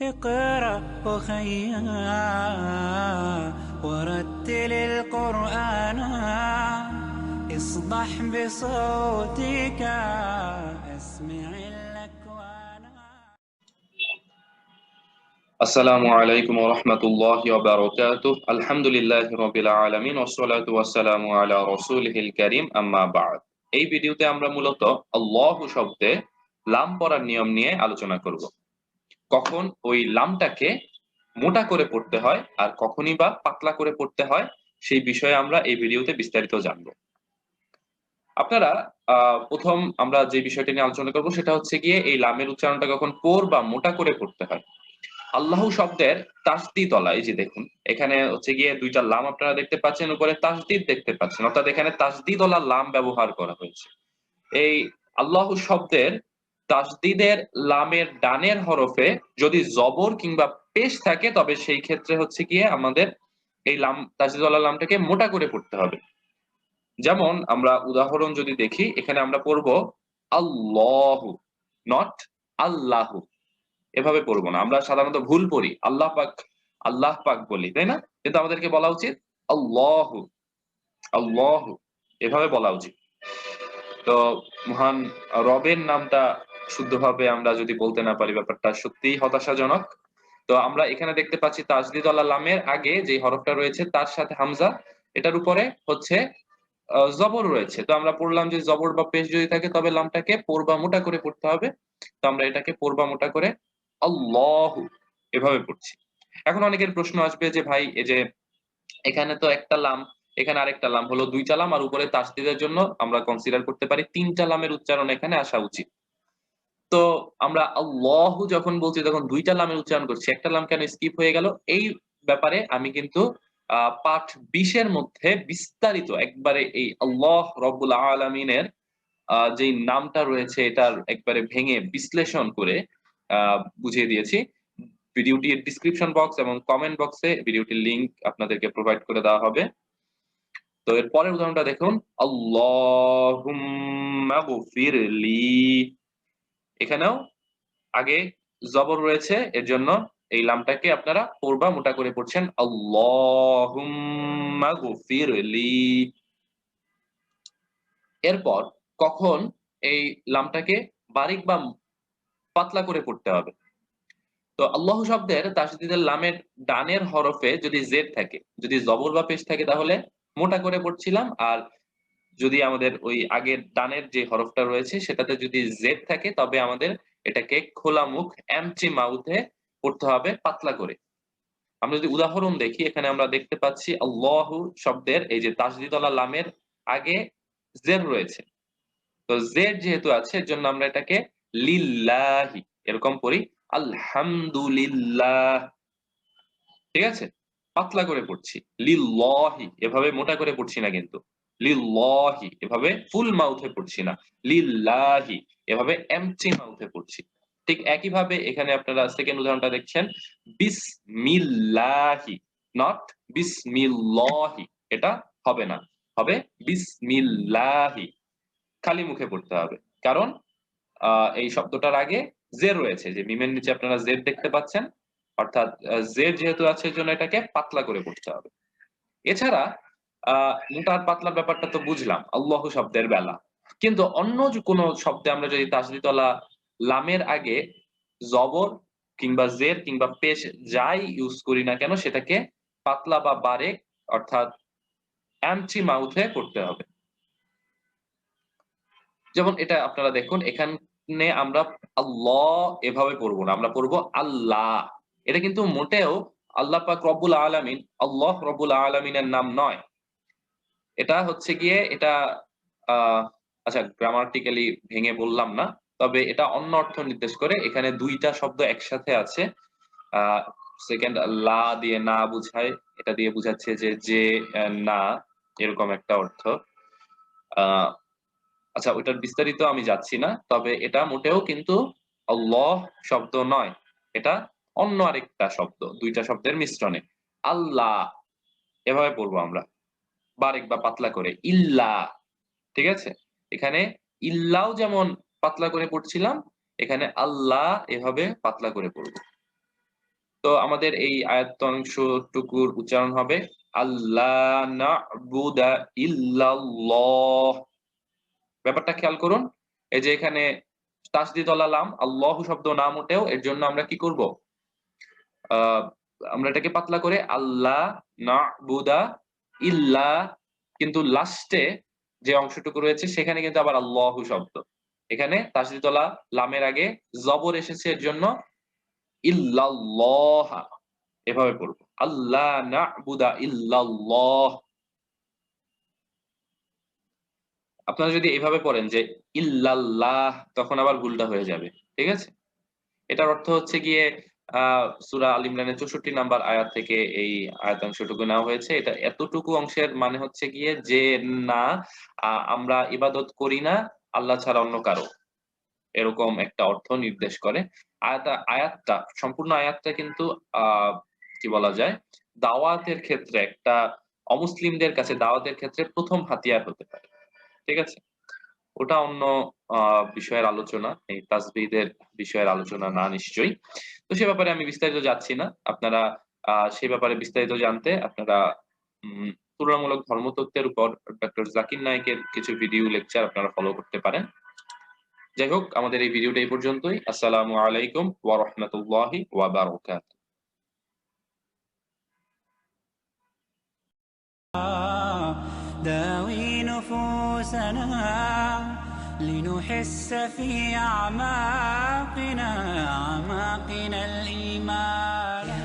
اقرأ أخيا ورتل القرآن اصبح بصوتك اسمع الأكوان আসসালামু আলাইকুম রহমতুল্লাহ বারকাতুহ আলহামদুলিল্লাহ রবিল আলমিন ওসলাতু ওয়াসসালামু আলা রসুলহিল করিম আম্মা বাদ এই ভিডিওতে আমরা মূলত আল্লাহ শব্দে লাম পড়ার নিয়ম নিয়ে আলোচনা করব কখন ওই লামটাকে মোটা করে পড়তে হয় আর কখনই বা পাতলা করে পড়তে হয়, সেই বিষয়ে আমরা এই ভিডিওতে বিস্তারিত জানব। আপনারা প্রথম আমরা যে বিষয়টি নিয়ে আলোচনা করব সেটা হচ্ছে গিয়ে এই লামের উচ্চারণটা কখন কোর বা মোটা করে পড়তে হয়। আল্লাহ শব্দের তাসদি তলা এই যে দেখুন, এখানে হচ্ছে গিয়ে দুইটা লাম আপনারা দেখতে পাচ্ছেন, উপরে তাসদিদ দেখতে পাচ্ছেন। অর্থাৎ এখানে তাসদিদ ওলা লাম ব্যবহার করা হয়েছে। এই আল্লাহ শব্দের তাসদিদের লামের ডানের হরফে যদি জবর কিংবা পেশ থাকে, তবে সেই ক্ষেত্রে হচ্ছে গিয়ে আমাদের এই লাম তাসদিদ লামটাকে মোটা করে পড়তে হবে। যেমন আমরা উদাহরণ যদি দেখি, এখানে আমরা পড়ব আল্লাহ নট আল্লাহ। এভাবে পড়ব না। আমরা সাধারণত ভুল পড়ি, আল্লাহ পাক আল্লাহ পাক বলি, তাই না? কিন্তু আমাদেরকে বলা উচিত আল্লাহ আল্লাহ। এভাবে বলা উচিত। তো মহান রবের নামটা শুদ্ধভাবে আমরা যদি বলতে না পারি ব্যাপারটা সত্যিই হতাশাজনক। তো আমরা এখানে দেখতে পাচ্ছি তাজদিদ আল্লাহ লামের আগে যে হরফটা রয়েছে, তার সাথে হামজা, এটার উপরে হচ্ছে জবর রয়েছে। তো আমরা পড়লাম যে জবর বা পেশ যদি থাকে, তবে লামটাকে পোরবা মোটা করে পড়তে হবে। তো আমরা এটাকে পোরবা মোটা করে আল্লাহ এভাবে পড়ছি। এখন অনেকের প্রশ্ন আসবে যে ভাই, এই যে এখানে তো একটা লাম, এখানে আরেকটা লাম, হলো দুইটা লাম, আর উপরে তাসদিদের জন্য আমরা কনসিডার করতে পারি তিনটা লামের উচ্চারণ এখানে আসা উচিত। তো আমরা আল্লাহ যখন বলছি, তখন দুইটা লামের উচ্চারণ করছি। একটা লাম কেন স্কিপ হয়ে গেল? এই ব্যাপারে আমি কিন্তু পাঠ বিশের মধ্যে বিস্তারিত একবারে এই আল্লাহ রব্বুল আলমিনের যে নামটা রয়েছে, এটার একবারে ভেঙে বিশ্লেষণ করে বুঝিয়ে দিয়েছি। ভিডিওটির ডিসক্রিপশন বক্স এবং কমেন্ট বক্সে ভিডিওটির লিংক আপনাদেরকে প্রোভাইড করে দেওয়া হবে। তো এর পরের উদাহরণটা দেখুন। আল্লাহুম্মাগফিরলি এখানেও আগে জবর রয়েছে এর জন্য এই লামটাকে আপনারা পড়বা মোটা করে পড়ছেন। আল্লাহুম্মাগফিরলি এরপর কখন এই লামটাকে বারিক বা পাতলা করে পড়তে হবে? তো আল্লাহ শব্দের তাসদিদের লামের ডানের হরফে যদি জেড থাকে, যদি জবর বা পেশ থাকে, তাহলে মোটা করে পড়ছিলাম আর যদি আমাদের ওই আগের ডানের যে হরফটা রয়েছে, সেটাতে যদি জেড থাকে, তবে আমাদের এটাকে খোলা মুখ এমটি মাউথে পড়তে হবে পাতলা করে। আমরা যদি উদাহরণ দেখি, এখানে আমরা দেখতে পাচ্ছি আল্লাহ শব্দের এই যে তাসদিদলা লামের আগে জের রয়েছে। তো জেড যেহেতু আছে এর জন্য আমরা এটাকে লিল্লাহি এরকম পড়ি, আলহামদুলিল্লাহ। ঠিক আছে? পাতলা করে পড়ছি। লিল্লাহি, এভাবে মোটা করে পড়ছি না কিন্তু। লিল্লাহি, এভাবে ফুল মাউথে পড়ছি না। লিল্লাহি, এভাবে এমটি মাউথে পড়ছি। ঠিক একই ভাবে এখানে আপনারা সেকেন্ড উদাহরণটা দেখছেন, বিসমিল্লাহি নট বিসমিল্লাহি, এটা হবে না। হবে বিসমিল্লাহি, খালি মুখে পড়তে হবে। কারণ এই শব্দটার আগে জের রয়েছে, যে মিমের নিচে আপনারা জেড দেখতে পাচ্ছেন, অর্থাৎ জেড যেহেতু আছে জন্য এটাকে পাতলা করে পড়তে হবে। এছাড়া মোটার পাতলার ব্যাপারটা তো বুঝলাম, আল্লাহ শব্দের বেলা। কিন্তু অন্য কোনো শব্দে আমরা যদি তাসদিতলা লামের আগে জবর কিংবা জের কিংবা পেশ যাই ইউজ করি না কেন, সেটাকে পাতলা বা বারেক অর্থাৎ অ্যামটি মাউথে করতে হবে। যেমন এটা আপনারা দেখুন, এখানে আমরা আল্লাহ এভাবে পড়ব না, আমরা পড়ব আল্লাহ। এটা কিন্তু মোটেও আল্লাহ পাক রব্বুল আলমিন, আল্লাহ রব্বুল আলমিনের নাম নয়। এটা হচ্ছে গিয়ে এটা আচ্ছা গ্রামাটিক্যালি ভেঙে বললাম না, তবে এটা অন্য অর্থ নির্দেশ করে, এখানে দুইটা শব্দ একসাথে আছে। সেকেন্ড লা দিয়ে না বুঝায়, এটা দিয়ে বুঝাচ্ছে যে যে না, এরকম একটা অর্থ। আচ্ছা ওইটার বিস্তারিত আমি যাচ্ছি না, তবে এটা মোটেও কিন্তু ল শব্দ নয়, এটা অন্য আরেকটা শব্দ, দুইটা শব্দের মিশ্রণে। আল্লাহ, এভাবে পড়ব আমরা। বারেক বা পাতলা করে, ইল্লা। ঠিক আছে? এখানে ইল্লাও যেমন পাতলা করে পড়ছিলাম, এখানে আল্লাহ এভাবে পাতলা করে পড়ব। তো আমাদের এই আয়াতাংশটুকুর উচ্চারণ হবে আল্লাহ ব্যাপারটা খেয়াল করুন, এই যে এখানে তাসদিদওয়ালা লাম, আল্লাহ শব্দ নাম উঠেও এর জন্য আমরা কি করব? আহ, আমরা এটাকে পাতলা করে আল্লাহ না'বুদা ইল্লা, কিন্তু লাস্টে যে অংশটুকু রয়েছে, সেখানে কিন্তু আবার আল্লাহ শব্দ। এখানে তাসদিদওয়ালা লামের আগে জবর এসেছে এর জন্য ইল্লাল্লাহ। এভাবে পড়ব। আল্লাহ না'বুদা ইল্লাল্লাহ। আপনারা যদি এভাবে পড়েন যে ইল্লাল্লাহ, তখন আবার ভুলটা হয়ে যাবে। ঠিক আছে? এটার অর্থ হচ্ছে গিয়ে সুরা আল ইমরানের চৌষট্টি নাম্বার আয়াত থেকে এই আয়াতাংশটুকু নেওয়া হয়েছে। এটা এতটুকু অংশের মানে হচ্ছে গিয়ে যে না আমরা ইবাদত করি না, আল্লাহ ছাড়া অন্য কারও। এরকম একটা অর্থ নির্দেশ করে। আয়াতা, আয়াতটা, সম্পূর্ণ আয়াতটা কিন্তু আহ কি বলা যায়, দাওয়াতের ক্ষেত্রে একটা অমুসলিমদের কাছে দাওয়াতের ক্ষেত্রে প্রথম হাতিয়ার হতে পারে। ঠিক আছে? ওটা অন্য বিষয়ের আলোচনা, এই তাসবিদের বিষয়ের আলোচনা না নিশ্চয়ই। তো সে ব্যাপারে আমি বিস্তারিত যাচ্ছি না। আপনারা সে ব্যাপারে বিস্তারিত জানতে আপনারা তুলনামূলক ধর্মতত্ত্বের উপর ডক্টর জাকির নায়কের কিছু ভিডিও লেকচার আপনারা ফলো করতে পারেন। যাই হোক, আমাদের এই ভিডিওটা এই পর্যন্তই। আসসালামু আলাইকুম ওয়া রাহমাতুল্লাহি ওয়া বারাকাতুহু। نفوسنا لنحس في أعماقنا أعماقنا الإيمان.